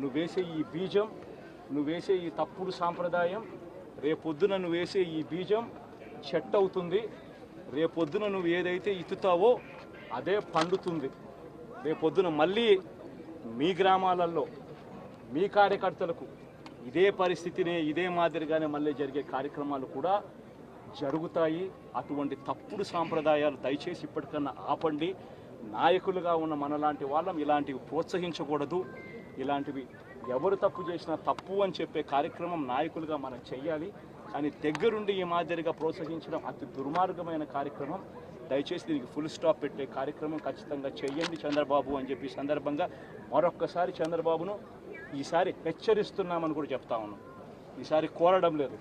నువ్వు వేసే ఈ బీజం నువ్వు వేసే ఈ తప్పుడు సాంప్రదాయం రేపొద్దున నువ్వు వేసే ఈ బీజం చెట్టు అవుతుంది. రేపొద్దున నువ్వు ఏదైతే ఇత్తుతావో అదే పండుతుంది. రేపొద్దున మళ్ళీ మీ గ్రామాలలో మీ కార్యకర్తలకు ఇదే పరిస్థితినే ఇదే మాదిరిగానే మళ్ళీ జరిగే కార్యక్రమాలు కూడా జరుగుతాయి. అటువంటి తప్పుడు సాంప్రదాయాలు దయచేసి ఇప్పటికన్నా ఆపండి. నాయకులుగా ఉన్న మనలాంటి వాళ్ళం ఇలాంటివి ప్రోత్సహించకూడదు. ఇలాంటివి ఎవరు తప్పు చేసినా తప్పు అని చెప్పే కార్యక్రమం నాయకులుగా మనం చెయ్యాలి. కానీ దగ్గరుండి ఈ మాదిరిగా ప్రోత్సహించడం అతి దుర్మార్గమైన కార్యక్రమం. దయచేసి దీనికి ఫుల్ స్టాప్ పెట్టే కార్యక్రమం ఖచ్చితంగా చెయ్యండి చంద్రబాబు అని చెప్పి సందర్భంగా మరొక్కసారి చంద్రబాబును ఈసారి హెచ్చరిస్తున్నామని కూడా చెప్తా ఉన్నాం. ఈసారి కోరడం లేదు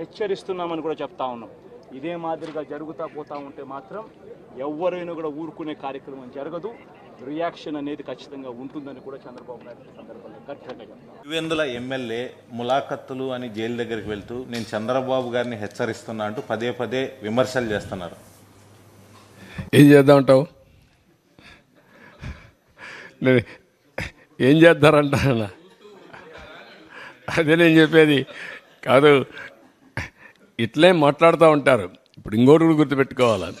హెచ్చరిస్తున్నామని కూడా చెప్తా ఉన్నాం. ఇదే మాదిరిగా జరుగుతా పోతా ఉంటే మాత్రం ఎవరైనా కూడా ఊరుకునే కార్యక్రమం జరగదు. రియాక్షన్ అనేది ఖచ్చితంగా ఉంటుందని కూడా చంద్రబాబు నాయుడు సందర్భంగా గట్టిగా చెప్తాను ఎమ్మెల్యే ములాఖత్తులు అని జైలు దగ్గరికి వెళ్తూ నేను చంద్రబాబు గారిని హెచ్చరిస్తున్నా అంటూ పదే పదే విమర్శలు చేస్తున్నారు. ఏం చేద్దామంటావు నేను ఏం చేద్దారంటానా అదే నేను చెప్పేది. కాదు ఇట్లే మాట్లాడుతూ ఉంటారు. ఇప్పుడు ఇంకోటి కూడా గుర్తుపెట్టుకోవాలి?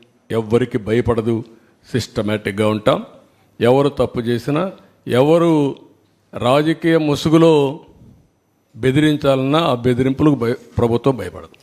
ఎవ్వరికి భయపడదు. సిస్టమేటిక్గా ఉంటాం. ఎవరు తప్పు చేసినా ఎవరు రాజకీయ ముసుగులో బెదిరించాలన్నా ఆ బెదిరింపులకు భయ ప్రభుత్వం భయపడదు.